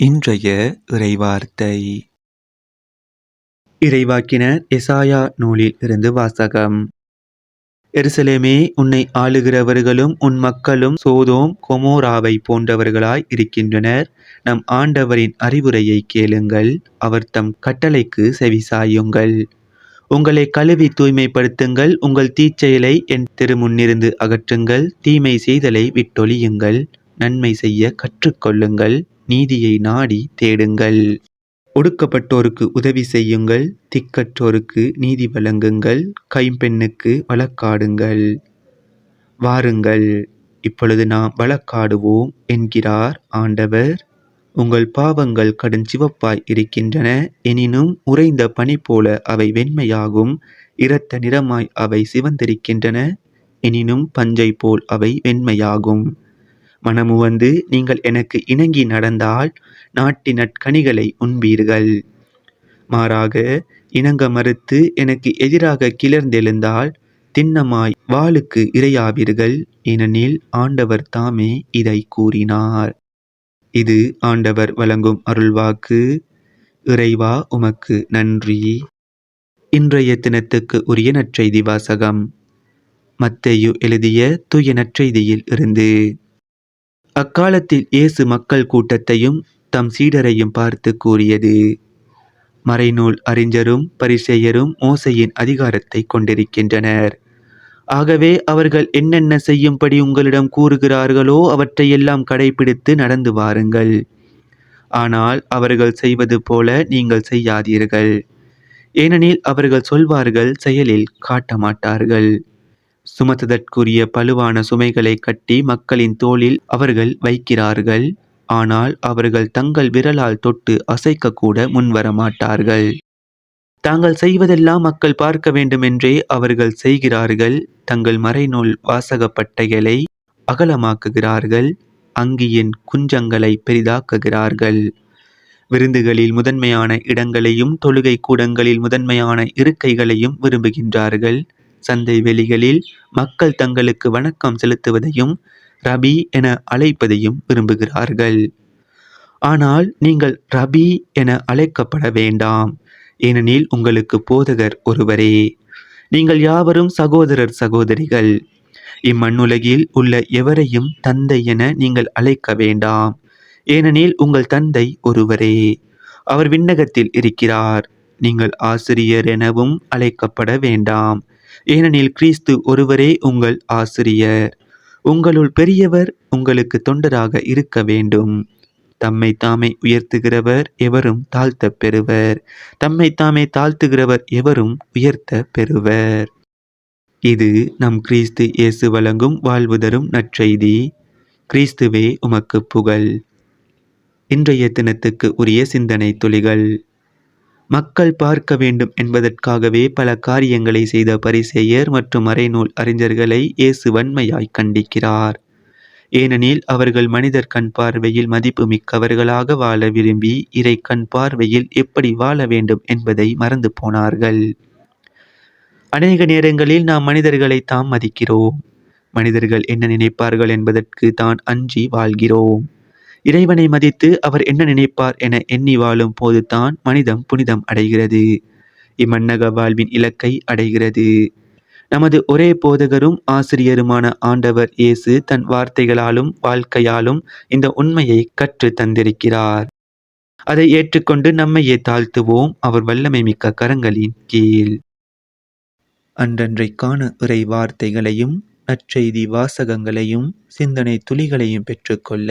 இன்றைய இறைவார்த்தை. இறைவாக்கினர் எசாயா நூலில் இருந்து வாசகம். எருசலேமே உன்னை ஆளுகிறவர்களும் உன் மக்களும் சோதோம் கொமோராவை போன்றவர்களாய் இருக்கின்றனர். நம் ஆண்டவரின் அறிவுரையை கேளுங்கள் அவர் தம் கட்டளைக்கு செவிசாயுங்கள் உங்களை கழுவி தூய்மைப்படுத்துங்கள் உங்கள் தீச்செயலை என் திருமுன்னிருந்து அகற்றுங்கள் தீமை செய்தலை விட்டொழியுங்கள் நன்மை செய்ய கற்றுக்கொள்ளுங்கள். நீதியை நாடி தேடுங்கள். ஒடுக்கப்பட்டோருக்கு உதவி செய்யுங்கள். திக்கற்றோருக்கு நீதி வழங்குங்கள். கைம்பெண்ணுக்கு வழக்காடுங்கள். வாருங்கள். இப்பொழுது நாம் வழக்காடுவோம் என்கிறார் ஆண்டவர். உங்கள் பாவங்கள் கடுஞ்சிவப்பாய் இருக்கின்றன. எனினும் உறைந்த பனி போல அவை வெண்மையாகும். இரத்த நிறமாய் அவை சிவந்திருக்கின்றன. எனினும் பஞ்சை போல் அவை வெண்மையாகும். மனமுவந்து நீங்கள் எனக்கு இணங்கி நடந்தால் நாட்டின் நற்கனிகளை உண்பீர்கள். மாறாக இணங்க மறுத்து எனக்கு எதிராக கிளர்ந்தெழுந்தால் திண்ணமாய் வாளுக்கு இரையாவீர்கள். ஏனெனில் ஆண்டவர் தாமே இதை கூறினார். இது ஆண்டவர் வழங்கும் அருள்வாக்கு. இறைவா உமக்கு நன்றி. இன்றைய தினத்துக்கு உரிய நற்செய்தி வாசகம். மத்தேயு எழுதிய தூய நற்செய்தியில் இருந்து அக்காலத்தில் இயேசு மக்கள் கூட்டத்தையும் தம் சீடரையும் பார்த்து கூறியது மறைநூல் அறிஞரும் பரிசெயரும் மோசையின் அதிகாரத்தை கொண்டிருக்கின்றனர். ஆகவே அவர்கள் என்னென்ன செய்யும்படி உங்களிடம் கூறுகிறார்களோ அவற்றையெல்லாம் கடைபிடித்து நடந்து வாருங்கள். ஆனால் அவர்கள் செய்வது போல நீங்கள் செய்யாதீர்கள். ஏனெனில் அவர்கள் சொல்வார்கள் செயலில் காட்ட மாட்டார்கள் சுமத்துதற்குரிய பழுவான சுமைகளை கட்டி மக்களின் தோளில் அவர்கள் வைக்கிறார்கள். ஆனால் அவர்கள் தங்கள் விரலால் தொட்டு அசைக்கக்கூட முன்வரமாட்டார்கள். தாங்கள் செய்வதெல்லாம் மக்கள் பார்க்க வேண்டுமென்றே அவர்கள் செய்கிறார்கள். தங்கள் மறைநூல் வாசகப்பட்டைகளை அகலமாக்குகிறார்கள். அங்கியின் குஞ்சங்களை பெரிதாக்குகிறார்கள். விருந்துகளில் முதன்மையான இடங்களையும் தொழுகை கூடங்களில் முதன்மையான இருக்கைகளையும் விரும்புகின்றார்கள். சந்தை வெளிகளில் மக்கள் தங்களுக்கு வணக்கம் செலுத்துவதையும் ரபி என அழைப்பதையும் விரும்புகிறார்கள். ஆனால் நீங்கள் ரபி என அழைக்கப்பட வேண்டாம். ஏனெனில் உங்களுக்கு போதகர் ஒருவரே. நீங்கள் யாவரும் சகோதரர் சகோதரிகள். இம்மண்ணுலகில் உள்ள எவரையும் தந்தை என நீங்கள் அழைக்க வேண்டாம். ஏனெனில் உங்கள் தந்தை ஒருவரே. அவர் விண்ணகத்தில் இருக்கிறார். நீங்கள் ஆசிரியர் எனவும் அழைக்கப்பட வேண்டாம். ஏனெனில் கிறிஸ்து ஒருவரே உங்கள் ஆசிரியர். உங்களுள் பெரியவர் உங்களுக்கு தொண்டராக இருக்க வேண்டும். தம்மை தாமே உயர்த்துகிறவர் எவரும் தாழ்த்த பெறுவர். தம்மை தாமே தாழ்த்துகிறவர் எவரும் உயர்த்த பெறுவர். இது நம் கிறிஸ்து இயேசு வழங்கும் வாழ்வு தரும் நற்செய்தி. கிறிஸ்துவே உமக்கு புகழ். இன்றைய தினத்துக்கு உரிய சிந்தனை துளிகள். மக்கள் பார்க்க வேண்டும் என்பதற்காகவே பல காரியங்களை செய்த பரிசேயர் மற்றும் மறைநூல் அறிஞர்களை இயேசு வன்மையாய் கண்டிக்கிறார். ஏனெனில் அவர்கள் மனிதர் கண் பார்வையில் மதிப்பு மிக்கவர்களாக வாழ விரும்பி இறை கண் பார்வையில் எப்படி வாழ வேண்டும் என்பதை மறந்து போனார்கள். அநேக நேரங்களில் நாம் மனிதர்களை தாம் மதிக்கிறோம். மனிதர்கள் என்ன நினைப்பார்கள் என்பதற்கு தான் அஞ்சி வாழ்கிறோம். இறைவனை மதித்து அவர் என்ன நினைப்பார் என எண்ணி வாழும் போதுதான் மனிதம் புனிதம் அடைகிறது. இம்மன்னக வாழ்வின் இலக்கை அடைகிறது. நமது ஒரே போதகரும் ஆசிரியருமான ஆண்டவர் இயேசு தன் வார்த்தைகளாலும் வாழ்க்கையாலும் இந்த உண்மையை கற்று தந்திருக்கிறார். அதை ஏற்றுக்கொண்டு நம்மையே தாழ்த்துவோம் அவர் வல்லமை மிக்க கரங்களின் கீழ். அன்றன்றைக்கான இறை வார்த்தைகளையும் நற்செய்தி வாசகங்களையும் சிந்தனை துளிகளையும் பெற்றுக்கொள்ள